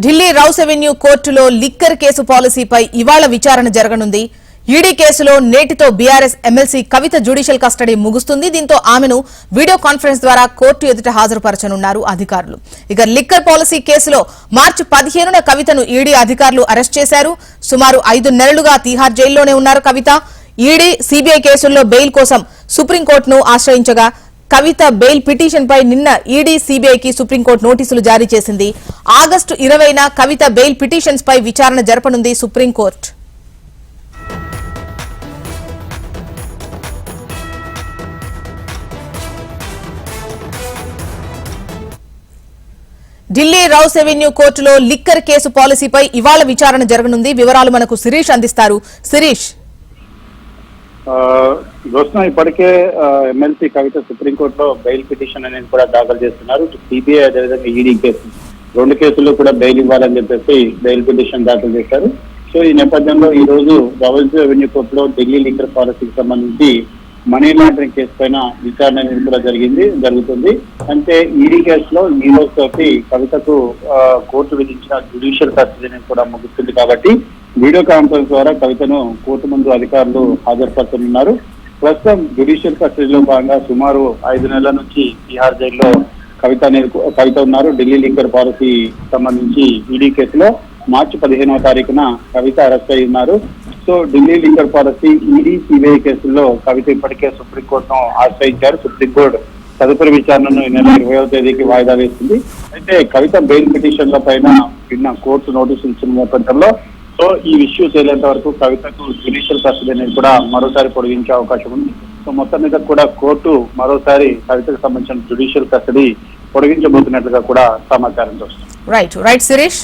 Delhi Rouse Avenue కోర్టులో liquor case పాలసీపై ఇవాళ విచారణ జరగనుంది. ఈడీ కేసులో నేటితో BRS MLC Kavitha judicial custody ముగుస్తుంది. దీంతో ఆమెను వీడియో కాన్ఫరెన్స్ ద్వారా కోర్టు ఎదుట హాజరుపరచనున్నారు అధికారులు. ఇక లిక్కర్ పాలసీ కేసులో మార్చి పదిహేనున కవితను ఈడీ అధికారులు అరెస్ట్ చేశారు. సుమారు ఐదు నెలలుగా తీహార్ జైల్లోనే ఉన్నారు కవిత. ఈడీ సీబీఐ కేసుల్లో బెయిల్ కోసం సుప్రీంకోర్టును ఆశ్రయించగా కవిత బెయిల్ పిటిషన్ పై నిన్న ఈడీ సీబీఐకి సుప్రీంకోర్టు నోటీసులు జారీ చేసింది. ఆగస్టు ఇరవైన కవిత బెయిల్ పిటిషన్స్ పై విచారణ జరపనుంది Supreme Court. Delhi Rouse Avenue కోర్టులో లిక్కర్ కేసు పాలసీపై ఇవాళ విచారణ జరగనుంది. వివరాలు మనకు శిరీష్ అందిస్తారు. శిరీష్. జోస్న ఇప్పటికే ఎమ్మెల్సీ కవిత సుప్రీంకోర్టులో బెయిల్ పిటిషన్ అనేది కూడా దాఖలు చేస్తున్నారు. సిబిఐ అదేవిధంగా ఈడీ కేసు. రెండు కేసుల్లో కూడా బెయిల్ ఇవ్వాలని చెప్పేసి బెయిల్ పిటిషన్ దాఖలు చేశారు. సో ఈ నేపథ్యంలో ఈ రోజు రవల్జీ రెవెన్యూ కోర్టులో ఢిల్లీ లింకర్ పాలసీకి సంబంధించి మనీ లాండరింగ్ కేసు పైన విచారణ అనేది కూడా జరిగింది జరుగుతుంది. అంటే ఈడీ కేసులో ఈ రోజు తోటి కవితకు కోర్టు విధించిన జ్యుడిషియల్ కస్టడీ కూడా ముగుస్తుంది కాబట్టి వీడియో కాన్ఫరెన్స్ ద్వారా కవితను కోర్టు ముందు అధికారులు హాజరుపడుతున్నారు ప్రస్తుతం జుడిషియల్ కస్టడీలో భాగంగా సుమారు ఐదు నెలల నుంచి తిహార్ జైల్లో కవిత కవిత ఉన్నారు. ఢిల్లీ లింకర్ పాలసీ సంబంధించి ఈడీ కేసులో మార్చి పదిహేనవ తారీఖున కవిత అరెస్ట్ అయి ఉన్నారు so Delhi liquor policy ED CBI కేసుల్లో కవిత ఇప్పటికే సుప్రీంకోర్టును ఆశ్రయించారు. సుప్రీంకోర్టు తదుపరి విచారణను ఈ నెల ఇరవైవ తేదీకి వాయిదా వేసింది. అయితే కవిత బెయిల్ పిటిషన్ల పైన నిన్న కోర్టు నోటీసులు ఇచ్చిన నేపథ్యంలో సో ఈ ఇష్యూ తేలేంత వరకు కవితకు జ్యుడిషియల్ కస్టడీ అనేది కూడా మరోసారి పొడిగించే అవకాశం ఉంది. సో మొత్తం మీద కూడా కోర్టు మరోసారి కవితకు సంబంధించిన జ్యుడిషియల్ కస్టడీ పొడిగించబోతున్నట్లుగా కూడా సమాచారం వస్తుంది. Right right Suresh